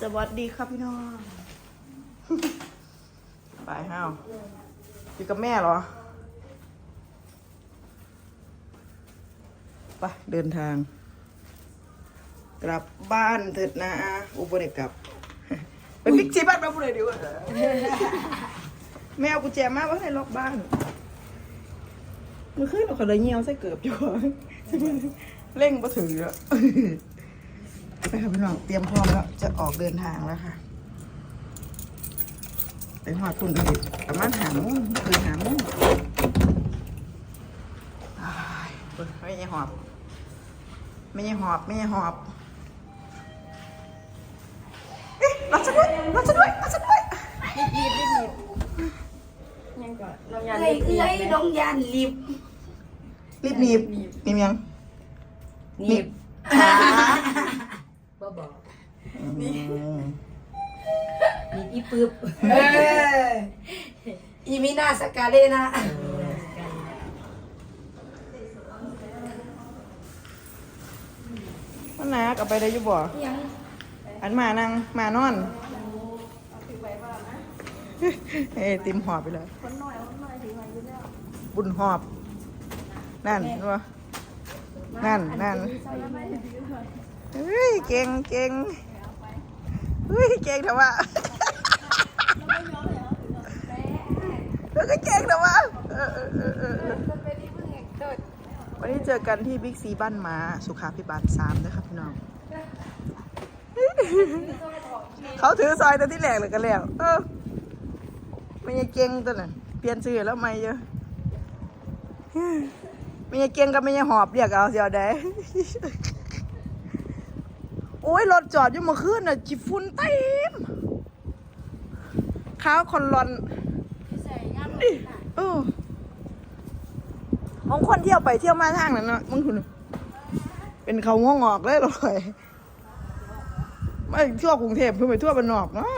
สวัสดีครับพี่น้อง ไปห้าวอยู่กับแม่เหรอ ไปเดินทาง กลับบ้านเถิดนะอุบลกลับ ไปพิกซีบ้านมาพูดเลยดีกว่าแมวกุญแจมาว่าให้ล็อกบ้านเมื่อคืนเราขอเลยเงียวใส่เกือบอยู่เร่งมาถึงแล้ว ไปค่ะพี่น้องเตรียมพร้อมแล้วจะออกเดินทางแล้วค่ะไปหอดคุณกันดิประมาณหาโมงคืนหาโมงอ้ายไม่ใช่หอบ ไม่ใช่หอบไม่ใช่หอบเอ๊ะรับฉันด้วยรับฉันด้วยรับฉันด้วยยังก่อนลองยาเอ้ยเอ้ยลงยานลิฟต์รีบหนีบหนีบยังหนีบขาบ่บอก อืมหนีบอีปึ๊บเอออีมินาสกาเลนะมันหนากลับไปได้อยุบ่ยังอันมานั่งมานอนเอ้ยติมหอบไปเลยบุญหอบ นั่นเห็นปะนั่นนั่นเฮ้ยเก่งเก่ง เฮ้ยเก่งแต่ว่าแล้วก็เก่งแต่ว่าเออเออเออเออวันนี้เจอกันที่บิ๊กซีบ้านม้าสุขาพิบาลสามนะครับพี่น้อง เขาถือซอยตัวที่แหลกเลยกันแล้ว เออไม่ใช่เก่งตัวนั้นเปลี่ยนชื่อแล้วไม่เยอะไม่ใช่เก่งกับไม่ใช่หอบเรียกเอาเสียวได้ อ้ยรถจอดอยู่เมื่อคืนน่ะจิฝุ่นเต็มขาวคอนลอนเออของคนเที่ยวไปเที่ยวมาทางนั้นเนาะมึงคุณเป็นเขาง่วงออกเลยเหรอเลยไม่ทั่วกรุงเทพเพิ่งไปทั่วบ้านนอกเนาะ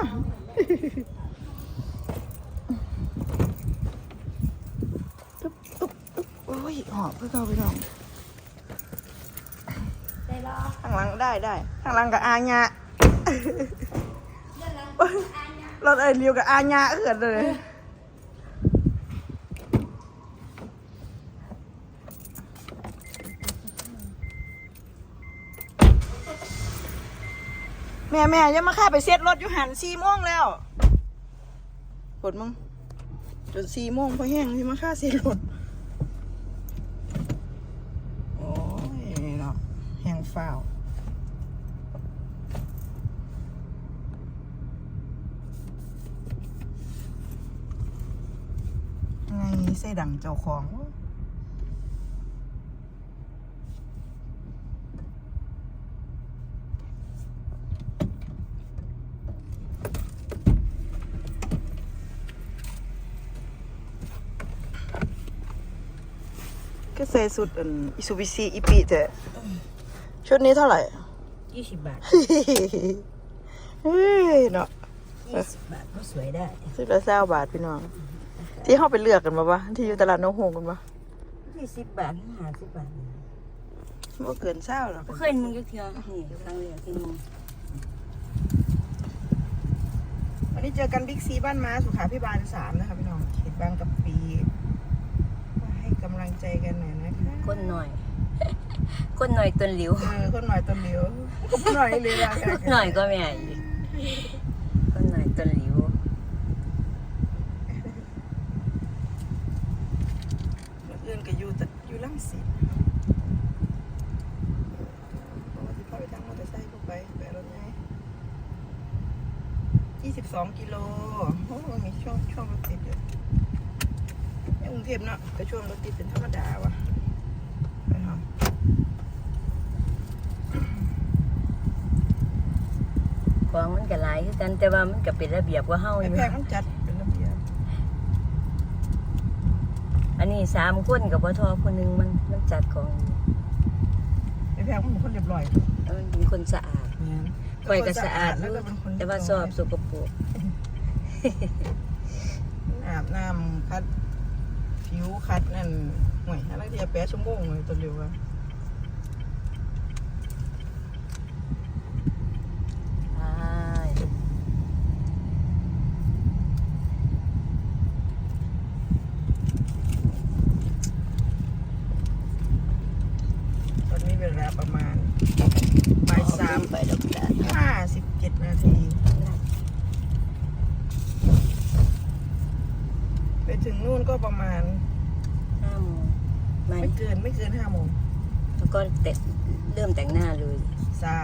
ตุ๊บตุ๊บตุ๊บโอ้ยหอบเพื่อเข้าไปน้อง ได้รอข้างหลังได้ได้ข้างหลังกับอาญะรถเอ้ยเรียวกับอาญะเกิดเลยแม่แม่ยังมาฆ่าไปเซ็ตรถอยู่หันสี่โมงแล้วปวดมึงจนสี่โมงพอแห้งที่มาฆ่าเซ็ตรถ โอ้ยเนาะแห้ง ฝ้าไงเสดังเจ้าของก็ใส่สุดอันอิซูบิซีอีปีแต่ ชุดนี้เท่าไหร่ยี่สิบบาทเฮ้ยเนาะยี่สิบบาทก็สวยได้สิบละเศร้าบาทพี่น้อง ที่เข้าไปเลือกกันมาปะที่อยู่ตลาดน้องหงกันปะยี่สิบบาทห้าสิบบาทว่าเกินเศร้าหรอกบ่เคยมึงก็เที่ยวนี่ครั้งแรกที่มึงวันนี้เจอกันบิ๊กซีบ้านม้าสุขาพิบาลสามนะคะพี่น้องเขตบางกะปีมาให้กำลังใจกันหน่อยนะคะคนหน่อย คนหน่อยต้นหลิว เออคนหน่อยต้นเหลียวคนหน่อยเลยละคนหน่อยก็ไม่ใหญ่อีกคนหน่อยต้นหลิวเอื่นก็อยู่แต่อยู่ลังสิตปกติพาไปทางมอเตอร์ไซค์ก็ไปไปรถไงยี่สิบสองกิโลโอ้มีช่วงช่วงรถติดอยู่ในกรุงเทพเนาะก็ช่วงรถติดเป็นธรรมดาวะไปเนาะ ของมันก็หลายคือกันแต่ว่ามันก็เป็นระเบียบกว่าเฮาอไอ้ยู่แพงมันจัดเป็นระเบียบอันนี้สามคนกับพ่อทอคนหนึงมันมันจัดของอยู่ไอ้แพงมันเป็นคนเรียบร้อยแล้วมันเป็นคนสะอาดข่อยก็สะอาดอแล้วยู่ก็เป็นคนแต่ว่าสอบสกปรกอาบน้ำคัดผิวคัดนั่นห่วยอะไรเดียวแปดชั่วโมงเลยตัวเดียวอะ ประมาณบ่ายสามไปดอกจันห้าสิบเจ็ดนาที ไปถึงนู่นก็ประมาณ ห้าโมงไม่มเกินไม่เกินห้าโมงแล้วก็เตะเริ่มแต่งหน้าเลย ใช่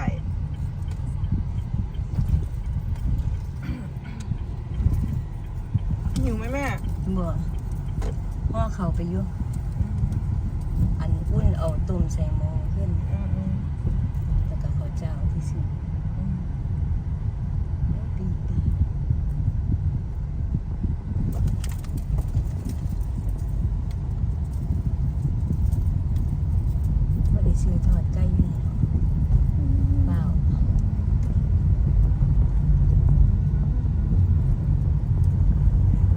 หิวไหมแม่ บ่พ่อเขาไปอยู่ อันอุ่น เอาต้มใส่หม้อขึ้น อืมอืมแล้วก็ข้าวเจ้าที่ซื้ออืมดีดีบ่ได้ซื้อทอดไก่อยู่นี่เปล่า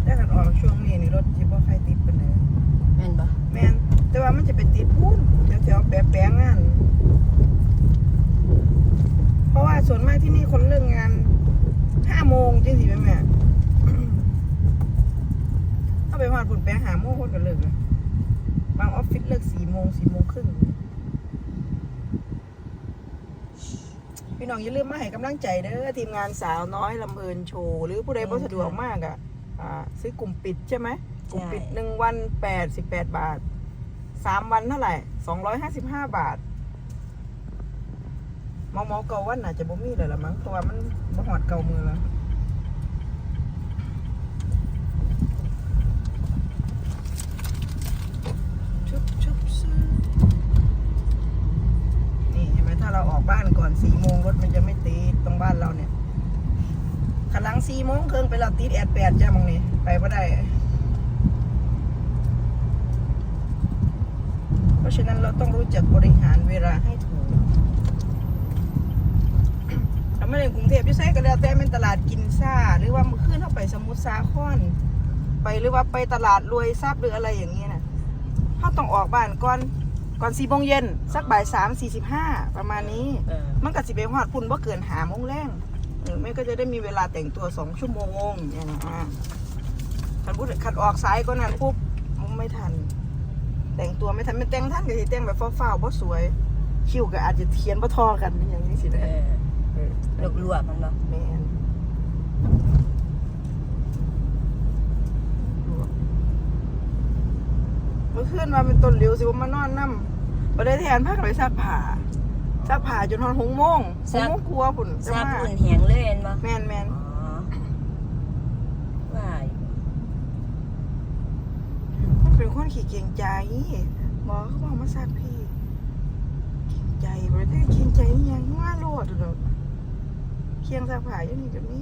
ถ้าขันออกช่วงนี้นี่รถจิบ่ใครติดปานใดแม่นบ่แม่นแต่ว่ามันจะเป็นติดพูนแถวๆแปะแปะงาน เพราะว่าส่วนมากที่นี่คนเลิกงานห้าโมงจริงสิแม่แม่เอาไปหอดผุนแปะหาโมงคนก็เลิกนะบางออฟฟิศเลิกสี่โมงสี่โมงครึ่งพี่น้องอย่าลืมมาให้กำลังใจเด้อทีมงานสาวน้อยลำเพลินโชว์ หรือผู้ใดบ่สะดวกมากอะอ่าซื้อกลุ่มปิดใช่ไหม กลุ่มปิดหนึ่งวันแปดสิบแปดบาทสามวันเท่าไหร่สองร้อยห้าสิบห้าบาทเมาเมาเก่าวันน่ะจะบ่มีเลยละมั้งเพราะว่ามันบ่หอดเก่ามือแล้วชุบชุบซื้อนี่เห็นไหมถ้าเราออกบ้านก่อนสี่โมงรถมันจะไม่ติดตรงบ้านเราเนี่ยขนหลังสี่โมงเครื่องไปเราติดแอดแปดจ้ามองนี่ไปไม่ได้ เพราะฉะนั้นเราต้องรู้จักบริหารเวลาให้ถูกถ้าไม่ในกรุงเทพพี่ไซก็แล้วแต่เป็นตลาดกินซ่า หรือว่าเมื่อคืนเข้าไปสมุทรสาครไปหรือว่าไปตลาดรวยทรัพย์หรืออะไรอย่างเงี้ยนะเขาต้องออกบ้านก่อนก่อนสี่โมงเย็นสักบ่ายสามสี่สิบห้าประมาณนี้เออมันก็สิไปหอดพุ่นว่าเกินหาโมงแรงเออแม่ก็จะได้มีเวลาแต่งตัวสองชั่วโมงอย่างนี้อะคันพูดคันออกซ้ายก็นั้นปุ๊บไม่ทัน แต่งตัวไม่ทันไม่แต่งทันก็สิแต่งแบบฟ้าวๆบ่สวย คิ้วก็อาจจะเทียนบ่ทอกันอย่างนี้สิเอนะอเออลวกลวกมันบ่แม่นเมื่อคืนมาเป็นต้นเหลียวสิว่ามานอนน้ำประเดี๋ยวแทนพักไปซักผ้าซักผ้าจนทอนหงโมงหงโมงกลัวพุ่นจะซาบมา อุ่นแหงเลยเห็นบ่ แมนแมนอ๋อว่าอยู่ มัน เป็นคนขี้เกียจใจหมอเขาบอกมาซักพี่เกียจใจบ่ได้เกียจใจอิหยังว่าโลดดอกเคียงซักผ้าอยู่นี่ก็มี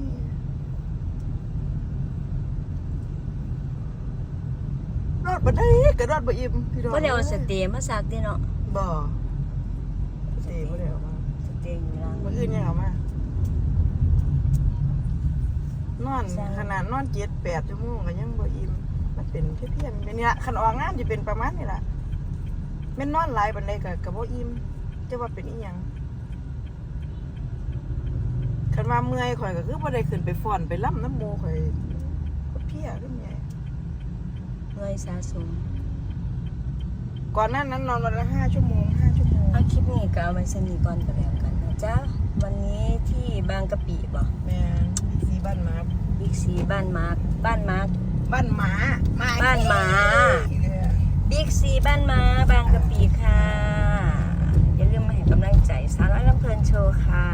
รอดบ่ได้ก็รอดบ่อิ่มพี่น้องบ่ได้เอาสเตย์มาซักเด้เนาะบ่เสียบ่ได้เอามาสเตย์อยู่ล่างมื่ออื่นยังเอามานอนขนาดนอนเจ็ดแปดชั่วโมงก็ยังบ่อิ่มมัน เป็นเพี้ยนๆเป็นนี่ละขันออกงานจะเป็นประมาณนี้ละแม่นนอนหลายบันไดก็ก็บ่อิ่มจะว่าเป็นอีหยังขันมาเมื่อยข่อยก็คือบ่ได้ขึ้นไปฟ้อนไปล่ำน้ำโมข่อยก็เพลียขึ้นใหญ่เมื่อยสะสมก่อนหน้านั้นนอนวันละห้าชั่วโมงห้าชั่วโมงเอาคลิปนี้ก็เอาไว้สนิทก่อนก็แล้วกันนะจ๊ะวันนี้ที่บางกะปิบ่แม่นมีสีบ้านหมาบิ๊กซีบ้านมาร์คบ้านมาร์ค บ้านหมาหมาบ้านหมาเออบิ๊กซีบ้านมาบางกะปิค่ะ อย่าลืมมาให้กำลังใจสาวน้อยลำเพลินโชว์ค่ะ